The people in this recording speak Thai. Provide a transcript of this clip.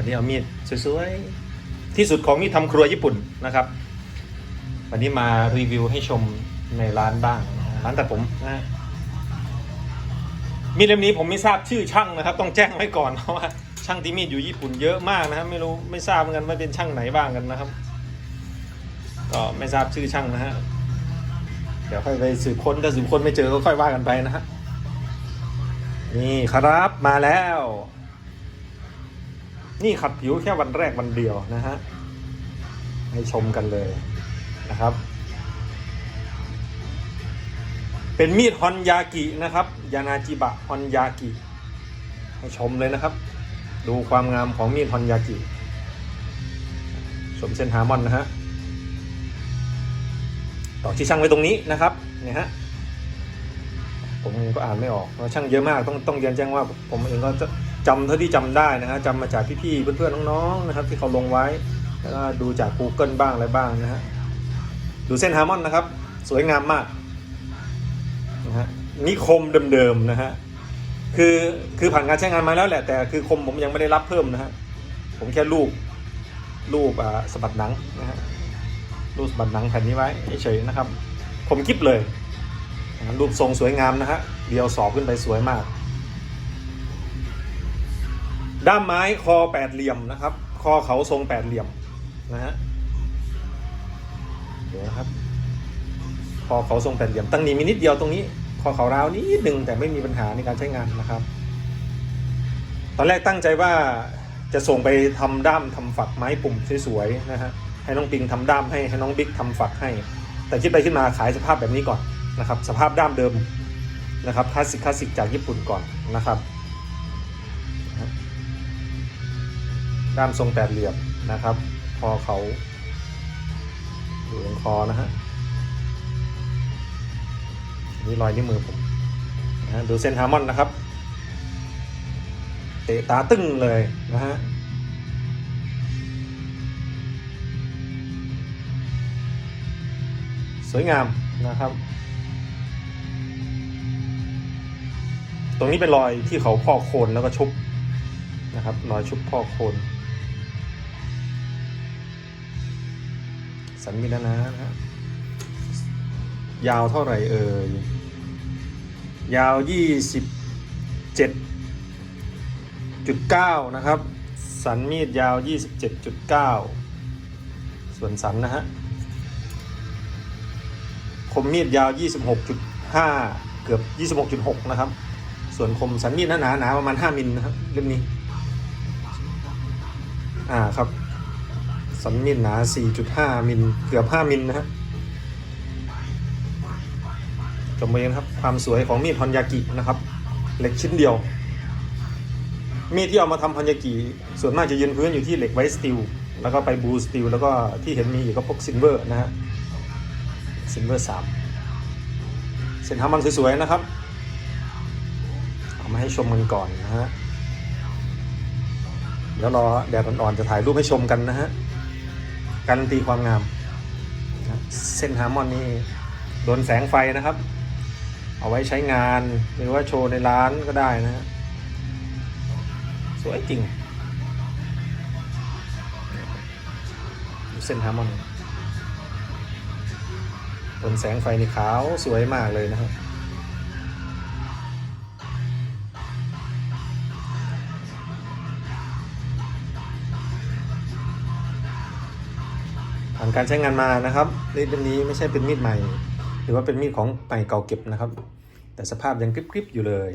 วันนี้เอามีดสวยๆที่สุดของมีดทำครัวญี่ปุ่นนะครับ วันนี้มารีวิวให้ชมในร้านบ้าง ร้านตัดผมนะฮะมีดเล่มนี้ผมไม่ทราบชื่อช่างนะครับ ต้องแจ้งไว้ก่อนเพราะว่าช่างที่มีดอยู่ญี่ปุ่นเยอะมากนะครับ ไม่รู้ไม่ทราบเหมือนกันว่าเป็นช่างไหนบ้างกันนะครับ ก็ไม่ทราบชื่อช่างนะฮะเดี๋ยวค่อยไปสืบค้นถ้าสืบค้นไม่เจอก็ค่อยว่ากันไปนะฮะนี่ครับมาแล้ว นี่ขัดผิวแค่วันแรกวันเดียวนะฮะให้ชมกันเลยนะครับ เป็นมีดฮอนยากินะครับ ยานาจิบะฮอนยากิ ให้ชมเลยนะครับ ดูความงามของมีดฮอนยากิชมเส้นฮาร์มอนนะฮะต่อที่ช่างไว้ตรงนี้นะครับเนี่ยฮะผมเองก็อ่านไม่ออกเพราะช่างเยอะมากต้องต้องเรียนแจ้งว่าผมเองก็จะ จำเท่าที่จำได้นะฮะจำมาจากพี่ๆเพื่อนๆน้องๆนะครับที่เขาลงไว้แล้วก็ดูจาก Google บ้างอะไรบ้างนะฮะดูเส้นฮาร์มอนนะครับ สวยงามมากนะฮะนิคมเดิมๆนะฮะคือคือผ่านการใช้งานมาแล้วแหละ แต่คือคมผมยังไม่ได้รับเพิ่มนะฮะผมแค่รูปรูปอ่าสะบัดหนังนะฮะรูปสะบัดหนังแผ่นนี้ไว้เฉยๆนะครับคมกิบเลยรูปทรงสวยงามนะฮะเดียวสอบขึ้นไปสวยมาก ด้ามไม้คอแปดเหลี่ยมนะครับ คอเขาทรงแปดเหลี่ยมนะฮะเดี๋ยวนะครับ คอเขาทรงแปดเหลี่ยมตั้งนี้มีนิดเดียวตรงนี้ คอเขาราวนิดหนึ่งแต่ไม่มีปัญหาในการใช้งานนะครับ ตอนแรกตั้งใจว่าจะส่งไปทำด้ามทำฝักไม้ปุ่มสวยๆนะฮะให้น้องปิงทำด้ามให้ให้น้องบิ๊กทำฝักให้ แต่คิดไปขึ้นมาขายสภาพแบบนี้ก่อนนะครับ สภาพด้ามเดิมนะครับคลาสสิกคลาสสิกจากญี่ปุ่นก่อนนะครับ ด้ามทรงแปดเหลี่ยมนะครับ คอเขาอยู่ตรงคอนะฮะนี่รอยนิ้วมือผมนะฮะดูเส้นฮาร์มอนนะครับ เตะตาตึ้งเลยนะฮะสวยงามนะครับ ตรงนี้เป็นรอยที่เขาพอกโคนแล้วก็ชุบนะครับ รอยชุบพอกโคน สันมีนานะนะฮะยาวเท่าไหร่เอ่ย ยาวยี่สิบเจ็ดจุดเก้านะครับ สันมีดยาวยี่สิบเจ็ดจุดเก้าส่วนสันนะฮะ คมมีดยาว 26.5 เกือบ 26.6 นะครับ ส่วนคมสันมีดหนาๆหนาประมาณ 5 มิลนะครับ เล่มนี้ อ่าครับ สันมีดหนา 4.5 มิล เกือบ 5 มิลนะฮะจมไปนะครับ ความสวยของมีดฮอนยากินะครับ เหล็กชิ้นเดียว มีดที่เอามาทำฮอนยากิ ส่วนมากจะยืนพื้นอยู่ที่เหล็กไวสตีลแล้วก็ไปบลูสตีลแล้วก็ที่เห็นมีอยู่ก็พวกซิลเวอร์นะฮะ ซิลเวอร์สามเส้นทางมันสวยๆนะครับ เอามาให้ชมกันก่อนนะฮะ เดี๋ยวรอแดดอ่อนๆจะถ่ายรูปให้ชมกันนะฮะ การันตีความงาม เส้นฮาร์มอนนี่โดนแสงไฟนะครับ เอาไว้ใช้งานหรือว่าโชว์ในร้านก็ได้นะฮะสวยจริง เส้นฮาร์มอนบนแสงไฟนี่ขาวสวยมากเลยนะครับ ผ่านการใช้งานมานะครับมีดเล่มนี้ไม่ใช่เป็นมีดใหม่ หรือว่าเป็นมีดของใหม่เก่าเก็บนะครับ แต่สภาพยังกริบๆอยู่เลย